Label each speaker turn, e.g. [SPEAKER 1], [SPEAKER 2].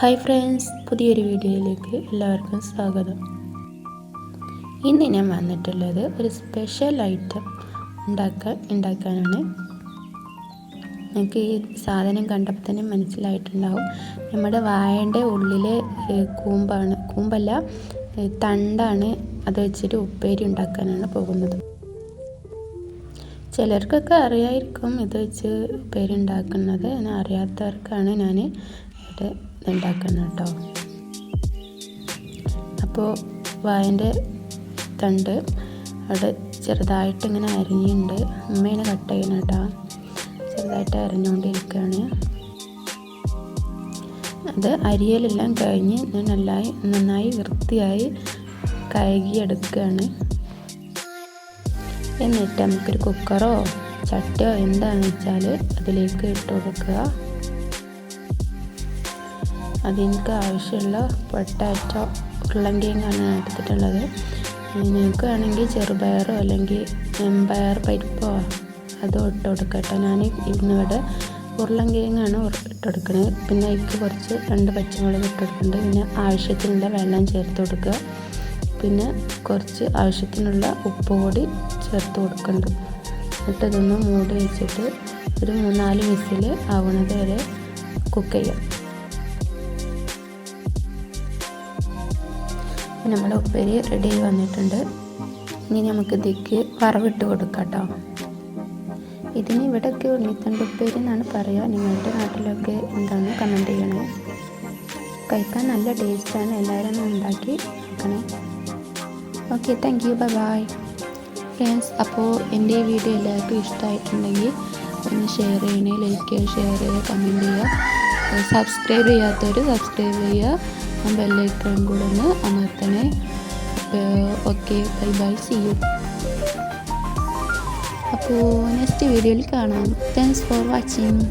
[SPEAKER 1] hi friends പുതിയൊരു വീഡിയോയിലേക്ക് എല്ലാവർക്കും സ്വാഗതം ഇന്ന് ഞാൻ വന്നിട്ടുള്ളത് ഒരു സ്പെഷ്യൽ ഐറ്റം ഉണ്ടാക്കാൻ ഉണ്ടാക്കാനാണ് നിങ്ങൾക്ക് ഈ സാധനം കണ്ടപ്പോൾ തന്നെ മനസ്സിലായിട്ടുണ്ടാവും നമ്മുടെ വായൻ്റെ ഉള്ളിലെ കൂമ്പാണ് കൂമ്പല്ല തണ്ടാണ് അത് വെച്ചിട്ട് ഉപ്പേരി ഉണ്ടാക്കാനാണ് പോകുന്നത് ചിലർക്കൊക്കെ അറിയായിരിക്കും ഇത് വെച്ച് ഉപ്പേരി ഉണ്ടാക്കുന്നത് എന്നാൽ അറിയാത്തവർക്കാണ് ഞാൻ ഇവിടെ ഉണ്ടാക്കണം കേട്ടോ അപ്പോൾ വായൻ്റെ തണ്ട് അവിടെ ചെറുതായിട്ട് ഇങ്ങനെ അരിഞ്ഞുണ്ട് അമ്മേനെ കട്ട് ചെയ്യണം കേട്ടോ ചെറുതായിട്ട് അരിഞ്ഞുകൊണ്ടിരിക്കുകയാണ് അത് അരിയലെല്ലാം കഴിഞ്ഞ് ഞാൻ നന്നായി നന്നായി വൃത്തിയായി കഴുകിയെടുക്കുകയാണ് എന്നിട്ട് നമുക്കൊരു കുക്കറോ ചട്ടിയോ എന്താണെന്ന് വെച്ചാൽ അതിലേക്ക് ഇട്ട് കൊടുക്കുക അതെനിക്ക് ആവശ്യമുള്ള പൊട്ടാറ്റോ ഉള്ളങ്കിയാണ് ഞാൻ എടുത്തിട്ടുള്ളത് നിങ്ങൾക്ക് വേണമെങ്കിൽ ചെറുപയറോ അല്ലെങ്കിൽ എംപയർ പരിപ്പോ അതോ ഇട്ട് കൊടുക്കട്ടെ ഞാൻ ഇന്നിവിടെ ഉരുളങ്കിഴങ്ങാണ് കൊടുക്കുന്നത് പിന്നെ എനിക്ക് കുറച്ച് രണ്ട് പച്ചമുളക് ഇട്ട് കൊടുക്കുന്നുണ്ട് പിന്നെ ആവശ്യത്തിനുള്ള വെള്ളം ചേർത്ത് കൊടുക്കുക പിന്നെ കുറച്ച് ആവശ്യത്തിനുള്ള ഉപ്പ് കൂടി ചേർത്ത് കൊടുക്കുന്നുണ്ട് എന്നിട്ട് ഇതൊന്ന് മൂടി വെച്ചിട്ട് ഒരു മൂന്നാല് മിസ്സിൽ ആവുന്നത് വരെ കുക്ക് ചെയ്യാം അപ്പോൾ നമ്മുടെ ഉപ്പേരി റെഡി ആയി വന്നിട്ടുണ്ട് ഇനി നമുക്ക് ഇതിക്ക് വറവിട്ട് കൊടുക്കാം കേട്ടോ ഇതിന് ഇവിടെയൊക്കെ ഉണ്ണിത്തണ്ട് ഉപ്പേരി എന്നാണ് പറയുക നിങ്ങളുടെ നാട്ടിലൊക്കെ എന്താണ് കമൻറ്റ് ചെയ്യണേ കഴിക്കാൻ നല്ല ടേസ്റ്റാണ് എല്ലാവരും ഉണ്ടാക്കി നോക്കണേ okay thank you bye bye friends അപ്പോൾ എൻ്റെ ഈ വീഡിയോ എല്ലാവർക്കും ഇഷ്ടമായിട്ടുണ്ടെങ്കിൽ ഒന്ന് ഷെയർ ചെയ്യണേ ലൈക്ക് ചെയ്യുക ഷെയർ ചെയ്യുക കമൻറ്റ് ചെയ്യുക സബ്സ്ക്രൈബ് ചെയ്യാത്തവർ സബ്സ്ക്രൈബ് ചെയ്യുക ഒപ്പം ബെല്ലൈക്കൺ കൂടെ ഒന്ന് അമർത്തണേ okay bye bye see you അപ്പോൾ നെക്സ്റ്റ് വീഡിയോയിൽ കാണാം താങ്ക്സ് ഫോർ വാച്ചിങ്